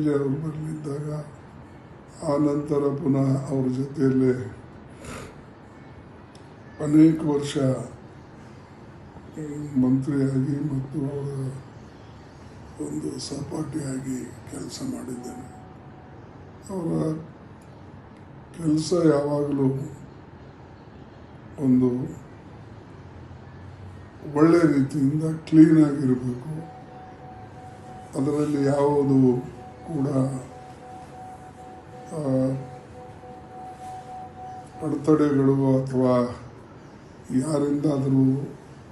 ಮೊಯ್ಲಿ ಅವರು ಬರಲಿದ್ದಾಗ ಆ ನಂತರ ಪುನಃ ಅವ್ರ ಜೊತೆಯಲ್ಲೇ ಅನೇಕ ವರ್ಷ ಮಂತ್ರಿಯಾಗಿ ಮತ್ತು ಅವರ ಒಂದು ಸಹಪಾಠಿಯಾಗಿ ಕೆಲಸ ಮಾಡಿದ್ದೇನೆ. ಅವರ ಕೆಲಸ ಯಾವಾಗಲೂ ಒಂದು ಒಳ್ಳೆ ರೀತಿಯಿಂದ ಕ್ಲೀನಾಗಿರಬೇಕು ಅದರಲ್ಲಿ ಯಾವುದು ಕೂಡ ಅಡೆತಡೆಗಳು ಅಥವಾ ಯಾರಿಂದಾದರೂ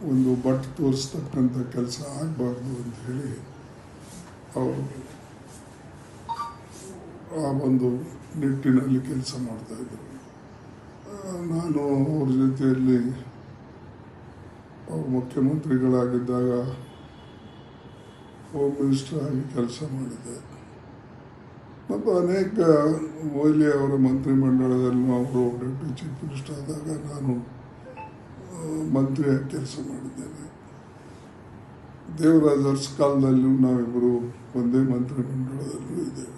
ಒಂದು ಬಟ್ ತೋರಿಸ್ತಕ್ಕಂಥ ಕೆಲಸ ಆಗಬಾರ್ದು ಅಂತ ಹೇಳಿ ಅವರು ಆ ಒಂದು ನಿಟ್ಟಿನಲ್ಲಿ ಕೆಲಸ ಮಾಡ್ತಾಯಿದ್ರು ನಾನು ಅವ್ರ ಜೊತೆಯಲ್ಲಿ ಅವರು ಮುಖ್ಯಮಂತ್ರಿಗಳಾಗಿದ್ದಾಗ ಹೋಮ್ ಮಿನಿಸ್ಟರ್ ಆಗಿ ಕೆಲಸ ಮಾಡಿದ್ದೆ. ಮತ್ತು ಅನೇಕ ಮೊಯ್ಲಿ ಅವರ ಮಂತ್ರಿಮಂಡಲದಲ್ಲೂ ಅವರು ಡೆಪ್ಟಿ ಚೀಫ್ ಮಿನಿಸ್ಟರ್ ಆದಾಗ ನಾನು ಮಂತ್ರಿಯಾಗಿ ಕೆಲಸ ಮಾಡಿದ್ದೇನೆ. ದೇವರಾಜ್ ಕಾಲದಲ್ಲೂ ನಾವಿಬ್ಬರು ಒಂದೇ ಮಂತ್ರಿಮಂಡಲದಲ್ಲೂ ಇದ್ದೇವೆ.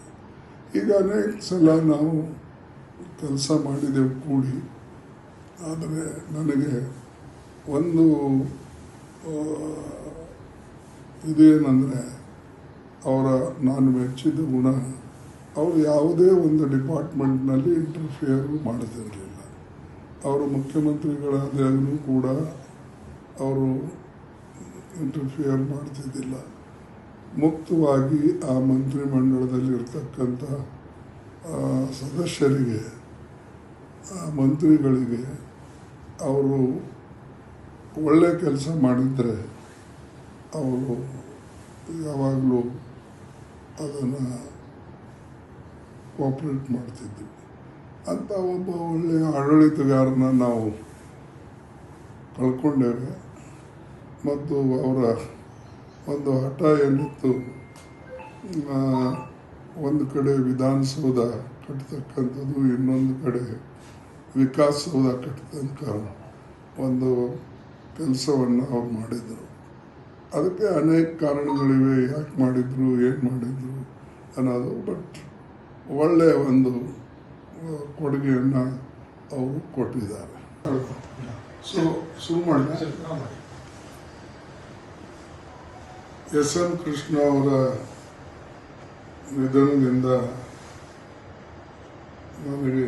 ಈಗ ಅನೇಕ ಸಲ ನಾವು ಕೆಲಸ ಮಾಡಿದೆವು ಕೂಡಿ. ಆದರೆ ನನಗೆ ಒಂದು ಇದೇನೆಂದರೆ ಅವರ ನಾನು ಮೆಚ್ಚಿದ ಗುಣ ಅವರು ಯಾವುದೇ ಒಂದು ಡಿಪಾರ್ಟ್ಮೆಂಟ್ನಲ್ಲಿ ಇಂಟರ್ಫಿಯರ್ ಮಾಡ್ತಿರಲಿಲ್ಲ ಅವರು ಮುಖ್ಯಮಂತ್ರಿಗಳಾದಾಗಲೂ ಕೂಡ ಅವರು ಇಂಟರ್ಫಿಯರ್ ಮಾಡ್ತಿದ್ದಿಲ್ಲ. ಮುಕ್ತವಾಗಿ ಆ ಮಂತ್ರಿಮಂಡಲದಲ್ಲಿ ಇರ್ತಕ್ಕಂಥ ಆ, ಸದಸ್ಯರಿಗೆ ಆ ಮಂತ್ರಿಗಳಿಗೆ ಅವರು ಒಳ್ಳೆ ಕೆಲಸ ಮಾಡಿದರೆ ಅವರು ಯಾವಾಗಲೂ ಅದನ್ನು ಕೋಪ್ರೇಟ್ ಮಾಡ್ತಿದ್ವಿ. ಅಂತ ಒಬ್ಬ ಒಳ್ಳೆಯ ಆಡಳಿತಗಾರನ ನಾವು ಕಳ್ಕೊಂಡೇವೆ. ಮತ್ತು ಅವರ ಒಂದು ಹಠ ಏನಿತ್ತು ಒಂದು ಕಡೆ ವಿಧಾನಸೌಧ ಕಟ್ತಕ್ಕಂಥದ್ದು, ಇನ್ನೊಂದು ಕಡೆ ವಿಕಾಸಸೌಧ ಕಟ್ಟತಕ್ಕ ಒಂದು ಕೆಲಸವನ್ನು ಅವ್ರು ಮಾಡಿದರು. ಅದಕ್ಕೆ ಅನೇಕ ಕಾರಣಗಳಿವೆ, ಯಾಕೆ ಮಾಡಿದರು, ಏನು ಮಾಡಿದರು ಅನ್ನೋದು, ಬಟ್ ಒಳ್ಳೆಯ ಒಂದು ಕೊಡುಗೆಯನ್ನು ಅವರು ಕೊಟ್ಟಿದ್ದಾರೆ. ಸೊ ಶುರು ಮಾಡಿ ಎಸ್ ಎಂ ಕೃಷ್ಣ ಅವರ ನಿಧನದಿಂದ ನನಗೆ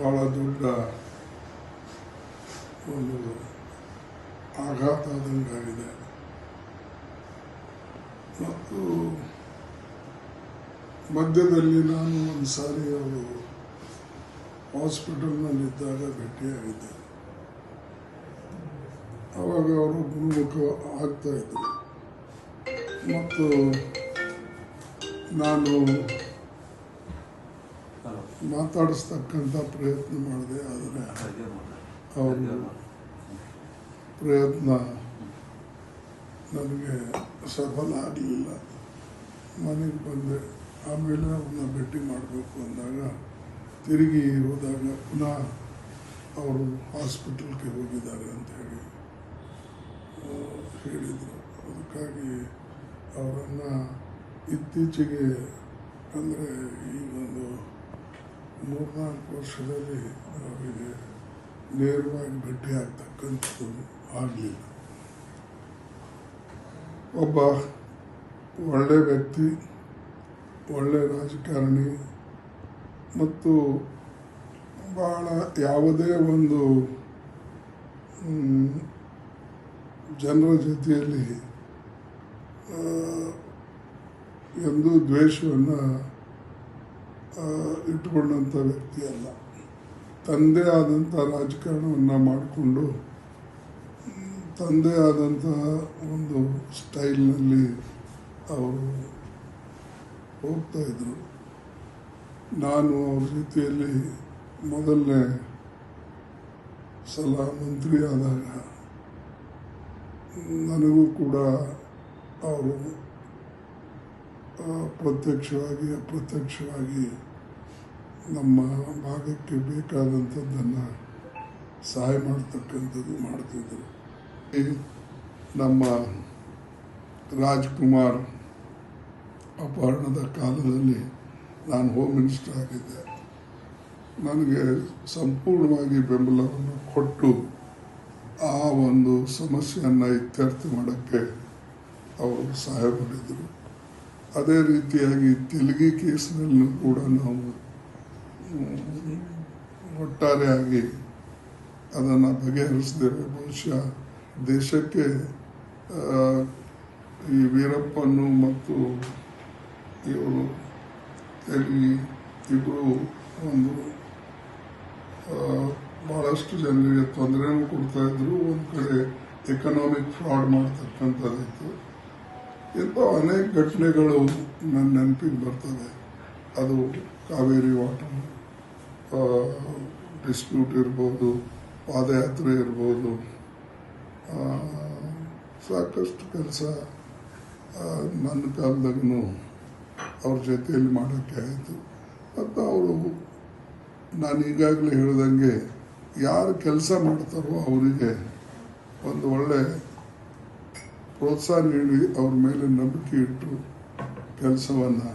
ಬಹಳ ದೊಡ್ಡ ಒಂದು ಆಘಾತ ಆದಂಗಾಗಿದೆ ಮತ್ತು ಮಧ್ಯದಲ್ಲಿ ನಾನು ಒಂದು ಸಾರಿ ಅವರು ಹಾಸ್ಪಿಟಲ್ನಲ್ಲಿದ್ದಾಗ ಭೇಟಿಯಾಗಿದ್ದೆ. ಆವಾಗ ಅವರು ಆಗ್ತಾ ಇದ್ದರು ಮತ್ತು ನಾನು ಮಾತಾಡಿಸ್ತಕ್ಕಂಥ ಪ್ರಯತ್ನ ಮಾಡಿದೆ, ಆದರೆ ಅವರು ಪ್ರಯತ್ನ ನನಗೆ ಸಫಲ ಆಗಲಿಲ್ಲ. ಮನೆಗೆ ಬಂದೆ. ಆಮೇಲೆ ಅವ್ರನ್ನ ಭೇಟಿ ಮಾಡಬೇಕು ಅಂದಾಗ ತಿರುಗಿ ಹೋದಾಗ ಪುನಃ ಅವರು ಹಾಸ್ಪಿಟಲ್ಗೆ ಹೋಗಿದ್ದಾರೆ ಅಂತ ಹೇಳಿ ಹೇಳಿದರು. ಅದಕ್ಕಾಗಿ ಅವರನ್ನು ಇತ್ತೀಚೆಗೆ ಅಂದರೆ ಈ ಒಂದು ಮೂರ್ನಾಲ್ಕು ವರ್ಷದಲ್ಲಿ ಅವರಿಗೆ ನೇರವಾಗಿ ಭೇಟಿ ಆಗ್ತಕ್ಕಂಥದ್ದು ಆಗಲಿಲ್ಲ. ಒಬ್ಬ ಒಳ್ಳೆ ವ್ಯಕ್ತಿ ಒಳ್ಳೆ ರಾಜಕಾರಣಿ ಮತ್ತು ಬಹಳ ಯಾವುದೇ ಒಂದು ಜನರ ಜೊತೆಯಲ್ಲಿ ಎಂದೂ ದ್ವೇಷವನ್ನು ಇಟ್ಟುಕೊಂಡಂಥ ವ್ಯಕ್ತಿ ಅಲ್ಲ ತಂದೆ ಆದಂಥ ರಾಜಕಾರಣವನ್ನು ಮಾಡಿಕೊಂಡು ತಂದೆ ಆದಂತಹ ಒಂದು ಸ್ಟೈಲ್ನಲ್ಲಿ ಅವರು ಹೋಗ್ತಾ ಇದ್ರು. ನಾನು ಅವ್ರ ಜೊತೆಯಲ್ಲಿ ಮೊದಲನೇ ಸಲ ಮಂತ್ರಿ ಆದಾಗ ನನಗೂ ಕೂಡ ಅವರು ಪ್ರತ್ಯಕ್ಷವಾಗಿ, ಅಪ್ರತ್ಯಕ್ಷವಾಗಿ ನಮ್ಮ ಭಾಗಕ್ಕೆ ಬೇಕಾದಂಥದ್ದನ್ನು ಸಹಾಯ ಮಾಡ್ತಕ್ಕಂಥದ್ದು ಮಾಡ್ತಿದ್ದರು ನಮ್ಮ ರಾಜ್ಕುಮಾರ್ ಅಪಹರಣದ ಕಾಲದಲ್ಲಿ ನಾನು ಹೋಮ್ ಮಿನಿಸ್ಟರ್ ಆಗಿದ್ದೆ. ನನಗೆ ಸಂಪೂರ್ಣವಾಗಿ ಬೆಂಬಲವನ್ನು ಕೊಟ್ಟು ಆ ಒಂದು ಸಮಸ್ಯೆಯನ್ನು ಇತ್ಯರ್ಥ ಮಾಡೋಕ್ಕೆ ಅವರು ಸಹಾಯ ಮಾಡಿದರು. ಅದೇ ರೀತಿಯಾಗಿ ತೆಲುಗಿ ಕೇಸ್ನಲ್ಲೂ ಕೂಡ ನಾವು ಒಟ್ಟಾರೆಯಾಗಿ ಅದನ್ನು ಬಗೆಹರಿಸಿದ್ದೇವೆ ಬಹುಶಃ ದೇಶಕ್ಕೆ ಈ ವೀರಪ್ಪನ್ನು ಮತ್ತು ಇವರು ತೆಲುಗಿ ಇಬ್ಬರು ಒಂದು ಭಾಳಷ್ಟು ಜನರಿಗೆ ತೊಂದರೆನೂ ಕೊಡ್ತಾ ಇದ್ರು. ಒಂದು ಕಡೆ ಎಕನಾಮಿಕ್ ಫ್ರಾಡ್ ಮಾಡ್ತಕ್ಕಂಥದ್ದಿತ್ತು. ಇಂಥ ಅನೇಕ ಘಟನೆಗಳು ನನ್ನ ನೆನಪಿಗೆ ಬರ್ತವೆ. ಅದು ಕಾವೇರಿ ವಾಟರ್ ಡಿಸ್ಪ್ಯೂಟ್ ಇರ್ಬೋದು, ಪಾದಯಾತ್ರೆ ಇರ್ಬೋದು ಸಾಕಷ್ಟು ಕೆಲಸ ನನ್ನ ಕಾಲದಾಗೂ ಅವ್ರ ಜೊತೆಯಲ್ಲಿ ಮಾಡೋಕ್ಕೆ ಆಯಿತು. ಮತ್ತು ಅವರು ನಾನು ಈಗಾಗಲೇ ಹೇಳ್ದಂಗೆ ಯಾರು ಕೆಲಸ ಮಾಡ್ತಾರೋ ಅವರಿಗೆ ಒಂದು ಒಳ್ಳೆ ಪ್ರೋತ್ಸಾಹ ನೀಡಿ ಅವ್ರ ಮೇಲೆ ನಂಬಿಕೆ ಇಟ್ಟು ಕೆಲಸವನ್ನು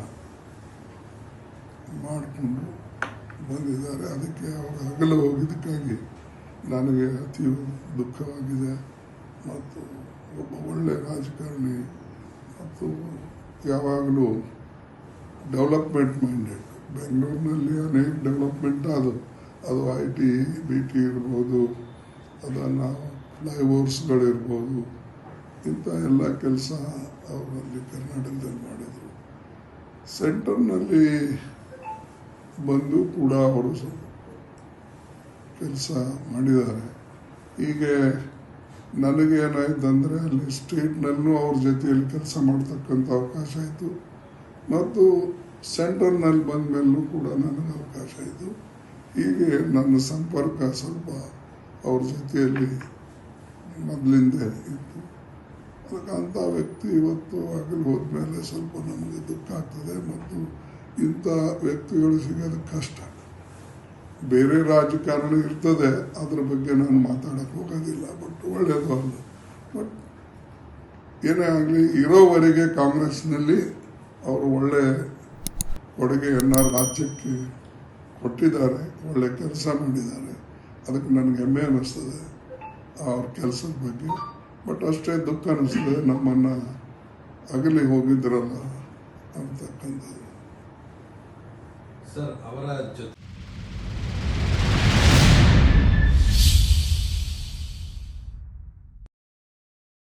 ಮಾಡಿಕೊಂಡು ಬಂದಿದ್ದಾರೆ. ಅದಕ್ಕೆ ಅವರು ಅಗಲ ಹೋಗಿದ್ದಕ್ಕಾಗಿ ನನಗೆ ಅತಿ ದುಃಖವಾಗಿದೆ. ಮತ್ತು ಒಬ್ಬ ಒಳ್ಳೆ ರಾಜಕಾರಣಿ ಮತ್ತು ಯಾವಾಗಲೂ ಡೆವಲಪ್ಮೆಂಟ್ ಮೈಂಡೆಡ್ ಬೆಂಗಳೂರಿನಲ್ಲಿ ಅನೇಕ ಡೆವಲಪ್ಮೆಂಟ್ ಅದು. ಅದು ಐ ಟಿ ಬಿ ಟಿ ಇರ್ಬೋದು, ಅದನ್ನು ಫ್ಲೈಓವರ್ಸ್ಗಳಿರ್ಬೋದು ಇಂಥ ಎಲ್ಲ ಕೆಲಸ ಅವರಲ್ಲಿ ಕರ್ನಾಟಕದಲ್ಲಿ ಮಾಡಿದರು. ಸೆಂಟರ್ನಲ್ಲಿ ಬಂದು ಕೂಡ ಅವರು ಕೆಲಸ ಮಾಡಿದ್ದಾರೆ. ಹೀಗೆ ನನಗೇನಾಯ್ತು ಅಂದರೆ ಅಲ್ಲಿ ಸ್ಟೇಟ್ನಲ್ಲೂ ಅವ್ರ ಜೊತೆಯಲ್ಲಿ ಕೆಲಸ ಮಾಡ್ತಕ್ಕಂಥ ಅವಕಾಶ ಆಯಿತು ಮತ್ತು ಸೆಂಟರ್ನಲ್ಲಿ ಬಂದ ಮೇಲೂ ಕೂಡ ನನಗೆ ಅವಕಾಶ ಇದ್ದು ಹೀಗೆ ನನ್ನ ಸಂಪರ್ಕ ಸ್ವಲ್ಪ ಅವ್ರ ಜೊತೆಯಲ್ಲಿ ಮೊದಲಿಂದ ಇತ್ತು. ಅದಕ್ಕೆ ಅಂಥ ವ್ಯಕ್ತಿ ಇವತ್ತು ಆಗಲು ಹೋದ್ಮೇಲೆ ಸ್ವಲ್ಪ ನಮಗೆ ದುಃಖ ಆಗ್ತದೆ ಮತ್ತು ಇಂಥ ವ್ಯಕ್ತಿಗಳು ಸಿಗೋದು ಕಷ್ಟ. ಬೇರೆ ರಾಜಕಾರಣ ಇರ್ತದೆ, ಅದ್ರ ಬಗ್ಗೆ ನಾನು ಮಾತಾಡಕ್ಕೆ ಹೋಗೋದಿಲ್ಲ, ಬಟ್ ಒಳ್ಳೆಯದು ಅಲ್ಲ ಬಟ್ ಏನೇ ಆಗಲಿ, ಇರೋವರೆಗೆ ಕಾಂಗ್ರೆಸ್ನಲ್ಲಿ ಅವರು ಒಳ್ಳೆ ಕೊಡುಗೆಯನ್ನು ರಾಜ್ಯಕ್ಕೆ ಕೊಟ್ಟಿದ್ದಾರೆ, ಒಳ್ಳೆ ಕೆಲಸ ಮಾಡಿದ್ದಾರೆ. ಅದಕ್ಕೆ ನನಗೆ ಹೆಮ್ಮೆ ಅನ್ನಿಸ್ತದೆ ಅವ್ರ ಕೆಲಸದ ಬಗ್ಗೆ. ಬಟ್ ಅಷ್ಟೇ ದುಃಖ ಅನ್ನಿಸ್ತದೆ, ನಮ್ಮನ್ನು ಅಗಲಿ ಹೋಗಿದ್ರಲ್ಲ ಅಂತಕ್ಕಂಥದ್ದು. ಸರ್, ಅವರ ಜೊತೆ